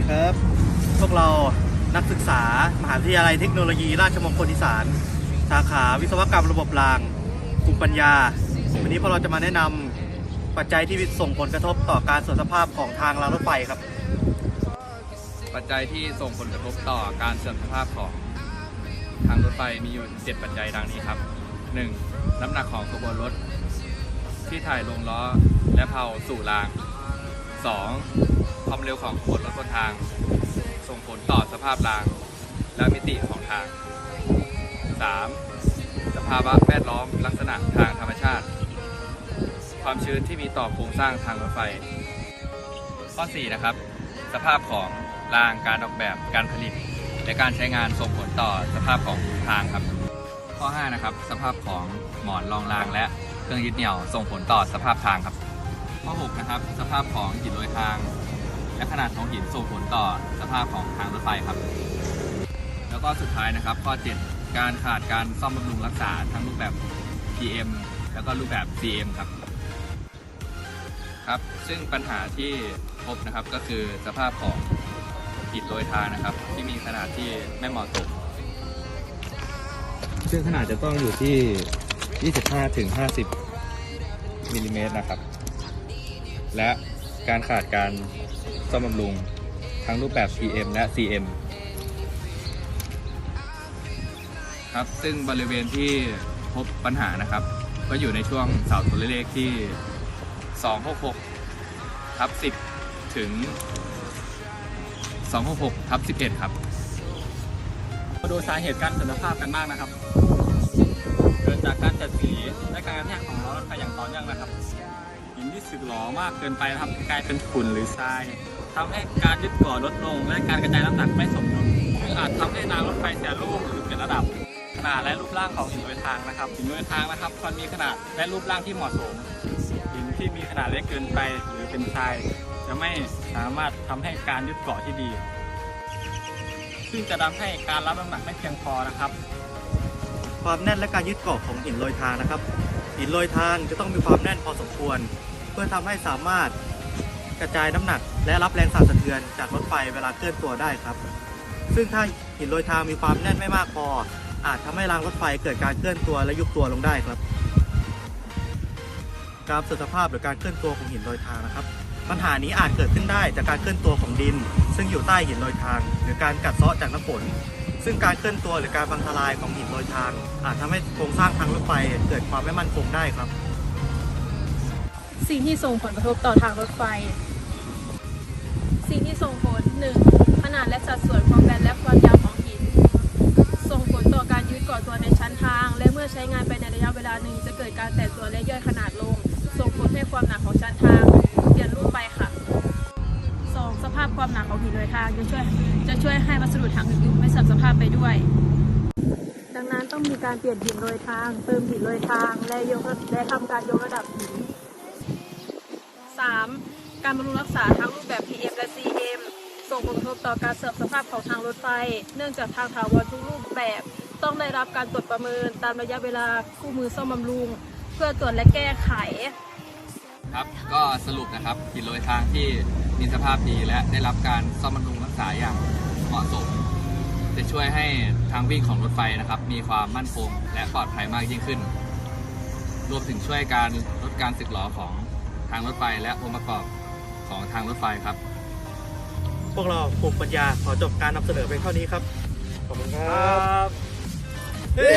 ดีครับ พวกเรานักศึกษา มหาวิทยาลัยเทคโนโลยี ราชมงคลอีสาน สาขาวิศวกรรมระบบรางกลุ่มปัญญา วันนี้พวกเราจะมาแนะนำปัจจัยที่ส่งผลกระทบต่อการเสื่อมสภาพของทางรางรถไฟครับ ปัจจัยที่ส่งผลกระทบต่อการเสื่อมสภาพของทางรถไฟมีอยู่ 7 ปัจจัยดังนี้ครับ 1. น้ำหนักของขบวนรถ ที่ถ่ายลงล้อและเพลาสู่ราง 2. ความเร็วของขบวนรถบนทาง ส่งผลต่อสภาพราง และมิติของทาง 3. สภาวะแวดล้อมลักษณะทางธรรมชาติ ความชื้นที่มีต่อโครงสร้างทางรถไฟ ข้อ 4 นะครับ สภาพของรางการออกแบบการผลิต และการใช้งานส่งผลต่อสภาพของทางครับ ข้อ 5 นะครับ สภาพของหมอนรองรางและเครื่องยึดเหนี่ยวส่งผลต่อสภาพทางครับ ข้อ 6 นะครับ สภาพของหินโรยทาง และขนาดของหินส่งผลต่อสภาพของทางรถไฟครับ แล้วก็สุดท้ายนะครับ ข้อ 7 การขาดการซ่อมบำรุงรักษาทั้งรูปแบบ PM แล้วก็รูปแบบ CM ครับครับ ซึ่งปัญหาที่พบนะครับก็คือสภาพของอิฐโรยทางนะครับ ที่มีขนาดที่ไม่เหมาะสมซึ่งขนาดจะต้องอยู่ที่ 25ถึง50มิลลิเมตรนะครับ และการขาดการ ซ่อมบำรุง ทั้งรูปแบบ PM และ CM ครับ ซึ่งบริเวณที่พบปัญหานะครับ ก็อยู่ในช่วงเสาตัวเลขที่ 266ทับ10 ถึง 266ทับ11 ครับมาดูสาเหตุการเสื่อมสภาพกันบ้างนะครับ เกิดจากการจัดสีและการกระแทกของล้อรถไฟอย่างต่อเนื่องนะครับหินที่สึกหรอมากเกินไปนะครับกลายเป็นฝุ่นหรือทราย ทำให้การยึดเกาะลดลง และการกระจายน้ำหนักไม่สมดุลซึ่งอาจทำให้รางรถไฟเสียรูปหรือเปลี่ยนระดับขนาดและรูปร่างของหินโดยทางนะครับหินโดยทางนะครับควรมีขนาดและรูปร่างที่เหมาะสมหินที่มีขนาดเล็กเกินไปหรือเป็นทราย จะไม่สามารถทำให้การยึดเกาะที่ดี ซึ่งจะทำให้การรับน้ำหนักไม่เพียงพอนะครับ ความแน่นและการยึดเกาะของหินโรยทางนะครับหินโรยทางจะต้องมีความแน่นพอสมควร เพื่อทำให้สามารถ กระจายน้ำหนัก และรับแรงสั่นสะเทือนจากรถไฟเวลาเคลื่อนตัวได้ครับ ซึ่งถ้าหินโรยทางมีความแน่นไม่มากพอ อาจทำให้รางรถไฟเกิดการเคลื่อนตัวและยุบตัวลงได้ครับ การเสื่อสภาพหรือการเคลื่อนตัวของหินโรยทางนะครับ ปัญหานี้อาจเกิดขึ้นได้จากการเคลื่อนตัวของดิน ซึ่งอยู่ใต้หินโรยทาง หรือการกัดเซาะจากน้ำฝนซึ่งการเคลื่อนตัวหรือการพังทลายของหินโรยทาง อาจทำให้โครงสร้างทางรถไฟเกิดความไม่มั่นคงได้ครับ สิ่งที่ส่งผลกระทบต่อทางรถไฟ ส่งที่ส่งผล 1. ขนาดและสัดส่วนความแบนและความยาวของหิน ส่งผลต่อการยืดเกาะตัวในชั้นทาง และเมื่อใช้งานไปในระยะเวลาหนึ่งจะเกิดการแตกตัวและย่อยขนาดลง ส่งผลให้ความหนาของชั้นทางเปลี่ยนรูปไปค่ะ 2. สภาพความหนาของหินโดยทางจะช่วยจะช่วยให้วัสดุทางอื่นไม่เสื่อมสภาพไปด้วย ดังนั้นต้องมีการเปลี่ยนหินโรยทาง เติมหินโรยทาง และยกและทำการยกระดับหิน 3. การบำรุงรักษาทั้งรูปแบบ PM และ CM ส่งผลกระทบต่อการเสื่อมสภาพของทางรถไฟ เนื่องจากทางถาวรทุกรูปแบบ ต้องได้รับการตรวจประเมิน ตามระยะเวลาคู่มือซ่อมบำรุง เพื่อตรวจและแก้ไข ครับ ก็สรุปนะครับหินโรยทางที่มีสภาพดีและได้รับการซ่อมบำรุงรักษาอย่างเหมาะสม จะช่วยให้ทางวิ่งของรถไฟนะครับ มีความมั่นคงและปลอดภัยมากยิ่งขึ้น รวมถึงช่วยการลดการสึกหรอของทางรถไฟและองค์ประกอบ ของทางรถไฟครับ พวกเรากลุ่มปัญญาขอจบการนำเสนอเพียงเท่านี้ครับ ขอบคุณครับเฮ้